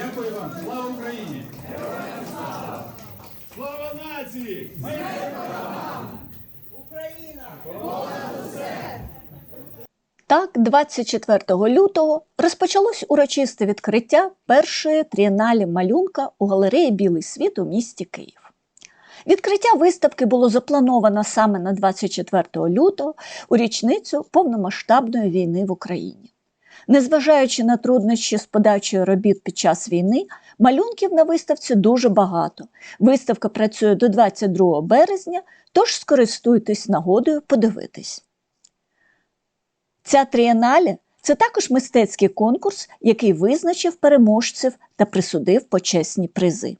Дякую вам. Слава Україні! Слава нації! Україна! Так, 24 лютого розпочалось урочисте відкриття першої трієналі малюнка у галереї Білий світ у місті Київ. Відкриття виставки було заплановано саме на 24 лютого у річницю повномасштабної війни в Україні. Незважаючи на труднощі з подачею робіт під час війни, малюнків на виставці дуже багато. Виставка працює до 22 березня, тож скористуйтесь нагодою подивитись. Ця трієнале – це також мистецький конкурс, який визначив переможців та присудив почесні призи.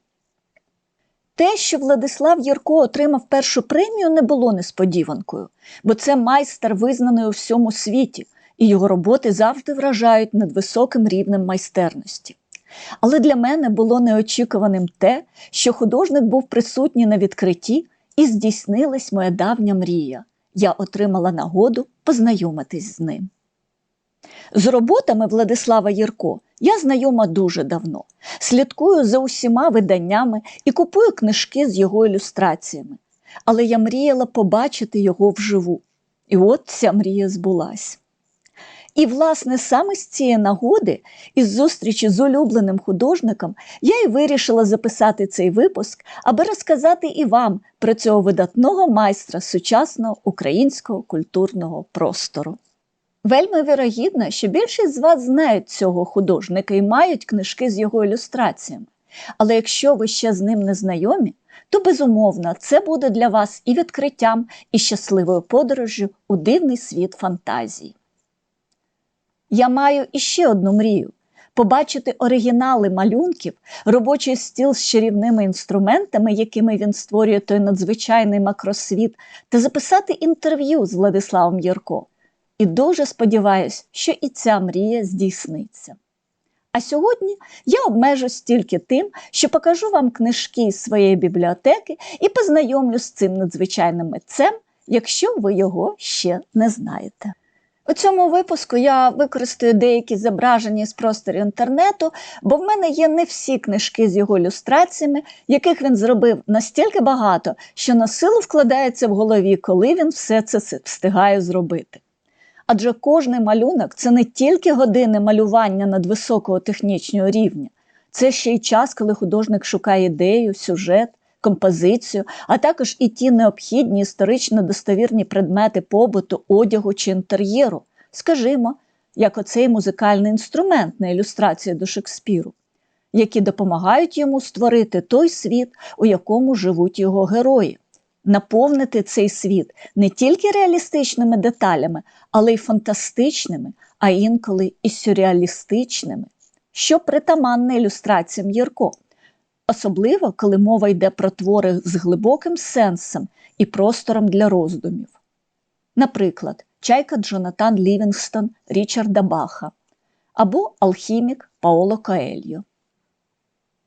Те, що Владислав Єрко отримав першу премію, не було несподіванкою, бо це майстер, визнаний у всьому світі, і його роботи завжди вражають надвисоким рівнем майстерності. Але для мене було неочікуваним те, що художник був присутній на відкритті і здійснилась моя давня мрія. Я отримала нагоду познайомитись з ним. З роботами Владислава Єрко я знайома дуже давно, слідкую за усіма виданнями і купую книжки з його ілюстраціями. Але я мріяла побачити його вживу. І от ця мрія збулась. І, власне, саме з цієї нагоди, із зустрічі з улюбленим художником, я й вирішила записати цей випуск, аби розказати і вам про цього видатного майстра сучасного українського культурного простору. Вельми вірогідно, що більшість з вас знають цього художника і мають книжки з його ілюстраціями. Але якщо ви ще з ним не знайомі, то безумовно це буде для вас і відкриттям, і щасливою подорожжю у дивний світ фантазії. Я маю іще одну мрію побачити оригінали малюнків, робочий стіл з чарівними інструментами, якими він створює той надзвичайний макросвіт, та записати інтерв'ю з Владиславом Єрко. І дуже сподіваюся, що і ця мрія здійсниться. А сьогодні я обмежусь тільки тим, що покажу вам книжки з своєї бібліотеки і познайомлю з цим надзвичайним митцем, якщо ви його ще не знаєте. У цьому випуску я використаю деякі зображення з простору інтернету, бо в мене є не всі книжки з його ілюстраціями, яких він зробив настільки багато, що на силу вкладається в голові, коли він все це встигає зробити. Адже кожний малюнок це не тільки години малювання надвисокого технічного рівня, це ще й час, коли художник шукає ідею, сюжет, композицію, а також і ті необхідні історично достовірні предмети побуту, одягу чи інтер'єру, скажімо, як оцей музикальний інструмент на ілюстрації до Шекспіру, які допомагають йому створити той світ, у якому живуть його герої. Наповнити цей світ не тільки реалістичними деталями, але й фантастичними, а інколи і сюрреалістичними, що притаманне ілюстраціям Єрко, особливо коли мова йде про твори з глибоким сенсом і простором для роздумів. Наприклад, чайка Джонатан Лівінгстон Річарда Баха або Алхімік Паоло Каельо.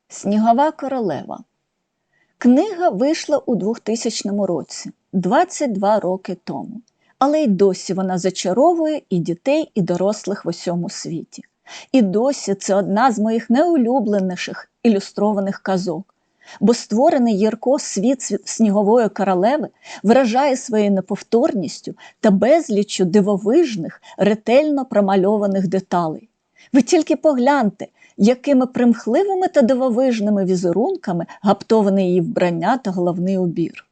Снігова королева. Книга вийшла у 2000 році, 22 роки тому. Але й досі вона зачаровує і дітей, і дорослих в усьому світі. І досі це одна з моїх найулюбленіших ілюстрованих казок. Бо створений Єрко світ снігової королеви вражає своєю неповторністю та безліччю дивовижних, ретельно промальованих деталей. Ви тільки погляньте, якими примхливими та дивовижними візерунками гаптоване її вбрання та головний убір.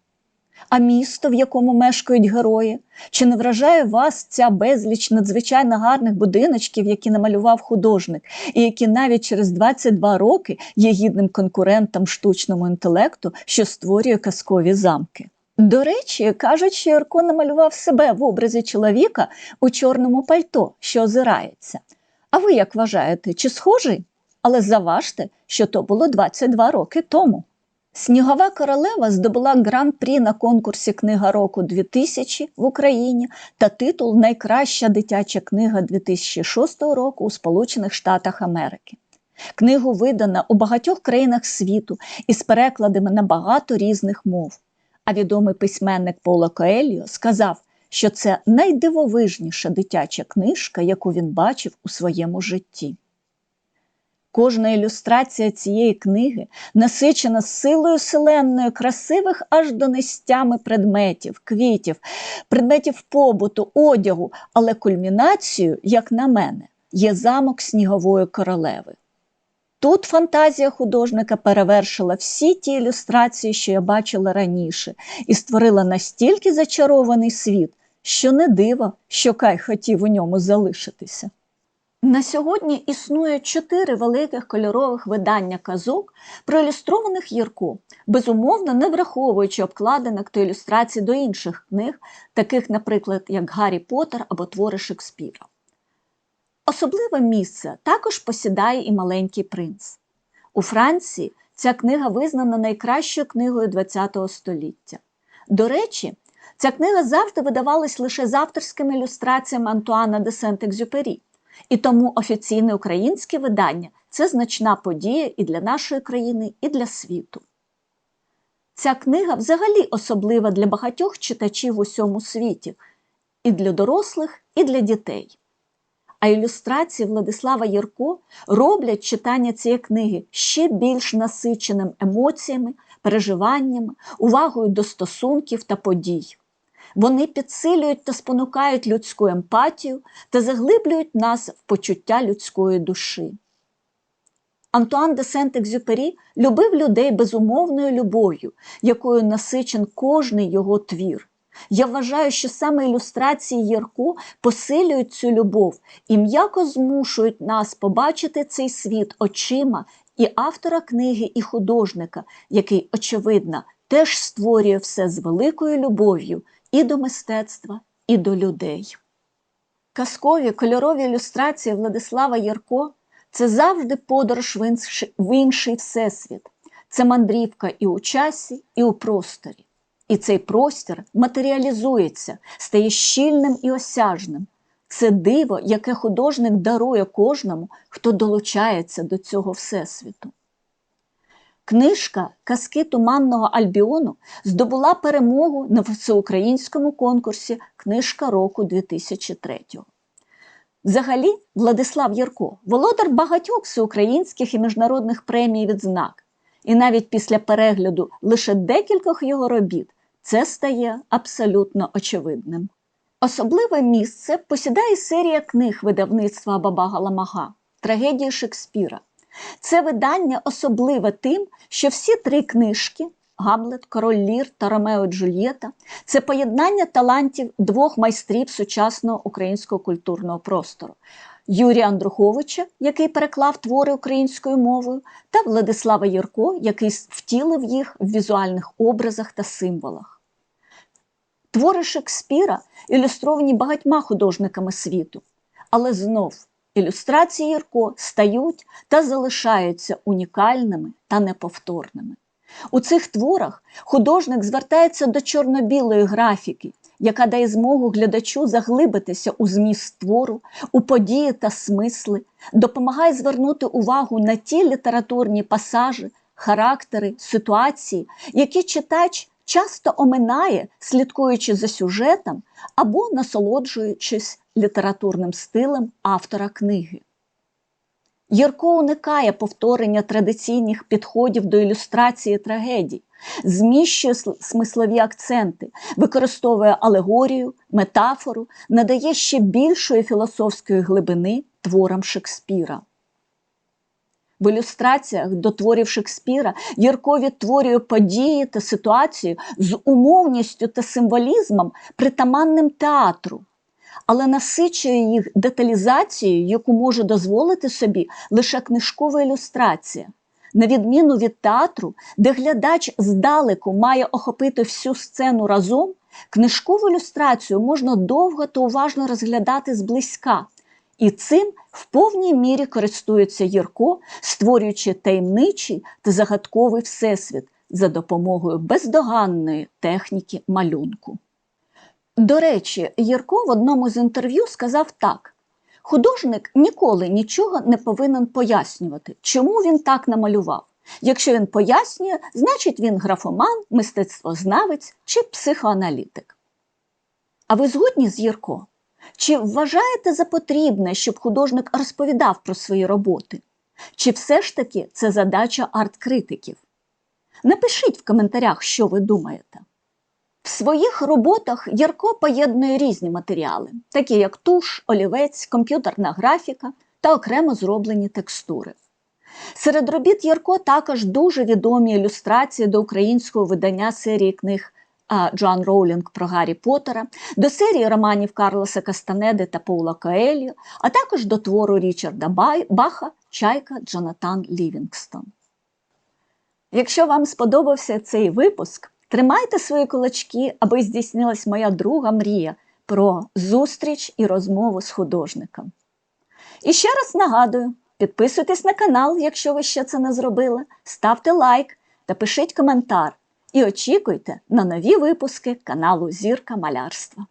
А місто, в якому мешкають герої, чи не вражає вас ця безліч надзвичайно гарних будиночків, які намалював художник, і які навіть через 22 роки є гідним конкурентом штучному інтелекту, що створює казкові замки? До речі, кажуть, що Ярко намалював себе в образі чоловіка у чорному пальто, що озирається. А ви як вважаєте, чи схожий? Але заважте, що то було 22 роки тому. Снігова королева здобула гран-прі на конкурсі Книга року 2000 в Україні та титул Найкраща дитяча книга 2006 року у Сполучених Штатах Америки. Книгу видана у багатьох країнах світу із перекладами на багато різних мов. А відомий письменник Поло Коельо сказав, що це найдивовижніша дитяча книжка, яку він бачив у своєму житті. Кожна ілюстрація цієї книги насичена силою селенною красивих аж до нестями предметів, квітів, предметів побуту, одягу, але кульмінацією, як на мене, є замок снігової королеви. Тут фантазія художника перевершила всі ті ілюстрації, що я бачила раніше, і створила настільки зачарований світ, що не диво, що Кай хотів у ньому залишитися. На сьогодні існує чотири великих кольорових видання казок, проілюстрованих Єрко, безумовно не враховуючи обкладинок та ілюстрацій до інших книг, таких, наприклад, як Гаррі Поттер або твори Шекспіра. Особливе місце також посідає і маленький принц. У Франції ця книга визнана найкращою книгою ХХ століття. До речі, ця книга завжди видавалась лише з авторськими ілюстраціями Антуана де Сент-Екзюпері, і тому офіційне українське видання це значна подія і для нашої країни, і для світу. Ця книга взагалі особлива для багатьох читачів в усьому світі, і для дорослих, і для дітей. А ілюстрації Владислава Єрко роблять читання цієї книги ще більш насиченим емоціями, переживаннями, увагою до стосунків та подій. Вони підсилюють та спонукають людську емпатію та заглиблюють нас в почуття людської душі. Антуан де Сент-Екзюпері любив людей безумовною любов'ю, якою насичен кожний його твір. Я вважаю, що саме ілюстрації Єрко посилюють цю любов і м'яко змушують нас побачити цей світ очима і автора книги, і художника, який, очевидно, теж створює все з великою любов'ю і до мистецтва, і до людей. Казкові кольорові ілюстрації Владислава Єрко це завжди подорож в інший всесвіт, це мандрівка і у часі, і у просторі. І цей простір матеріалізується, стає щільним і осяжним. Це диво, яке художник дарує кожному, хто долучається до цього всесвіту. Книжка Казки Туманного Альбіону здобула перемогу на всеукраїнському конкурсі Книжка року 2003. Взагалі, Владислав Єрко володар багатьох всеукраїнських і міжнародних премій відзнак. І навіть після перегляду лише декількох його робіт це стає абсолютно очевидним. Особливе місце посідає серія книг видавництва Баба Галамага Трагедії Шекспіра. Це видання особливе тим, що всі три книжки Гамлет, Король Лір та Ромео Джульєта це поєднання талантів двох майстрів сучасного українського культурного простору. Юрія Андруховича, який переклав твори українською мовою, та Владислава Єрко, який втілив їх в візуальних образах та символах. Твори Шекспіра ілюстровані багатьма художниками світу, але знов ілюстрації Єрко стають та залишаються унікальними та неповторними. У цих творах художник звертається до чорно-білої графіки, яка дає змогу глядачу заглибитися у зміст твору, у події та смисли, допомагає звернути увагу на ті літературні пасажі, характери, ситуації, які читач часто оминає, слідкуючи за сюжетом або насолоджуючись літературним стилем автора книги. Єрко уникає повторення традиційних підходів до ілюстрації трагедій, зміщує смислові акценти, використовує алегорію, метафору, надає ще більшої філософської глибини творам Шекспіра. В ілюстраціях до творів Шекспіра Єрко відтворює події та ситуацію з умовністю та символізмом, притаманним театру, але насичує їх деталізацією, яку може дозволити собі лише книжкова ілюстрація. На відміну від театру, де глядач здалеку має охопити всю сцену разом, книжкову ілюстрацію можна довго та уважно розглядати зблизька. І цим в повній мірі користується Єрко, створюючи таємничий та загадковий всесвіт за допомогою бездоганної техніки малюнку. До речі, Єрко в одному з інтерв'ю сказав так: художник ніколи нічого не повинен пояснювати, чому він так намалював. Якщо він пояснює, значить він графоман, мистецтвознавець чи психоаналітик. А ви згодні з Єрко? Чи вважаєте за потрібне, щоб художник розповідав про свої роботи? Чи все ж таки це задача арт-критиків? Напишіть в коментарях, що ви думаєте. В своїх роботах Ярко поєднує різні матеріали, такі як туш, олівець, комп'ютерна графіка та окремо зроблені текстури. Серед робіт Ярко також дуже відомі ілюстрації до українського видання серії книг Джоан Роулінг про Гаррі Поттера, до серії романів Карлоса Кастанеди та Паула Коеліо, а також до твору Річарда Баха Чайка Джонатан Лівінгстон. Якщо вам сподобався цей випуск, тримайте свої кулачки, аби здійснилась моя друга мрія про зустріч і розмову з художником. І ще раз нагадую: підписуйтесь на канал, якщо ви ще це не зробили, ставте лайк та пишіть коментар. І очікуйте на нові випуски каналу Зірка Малярства.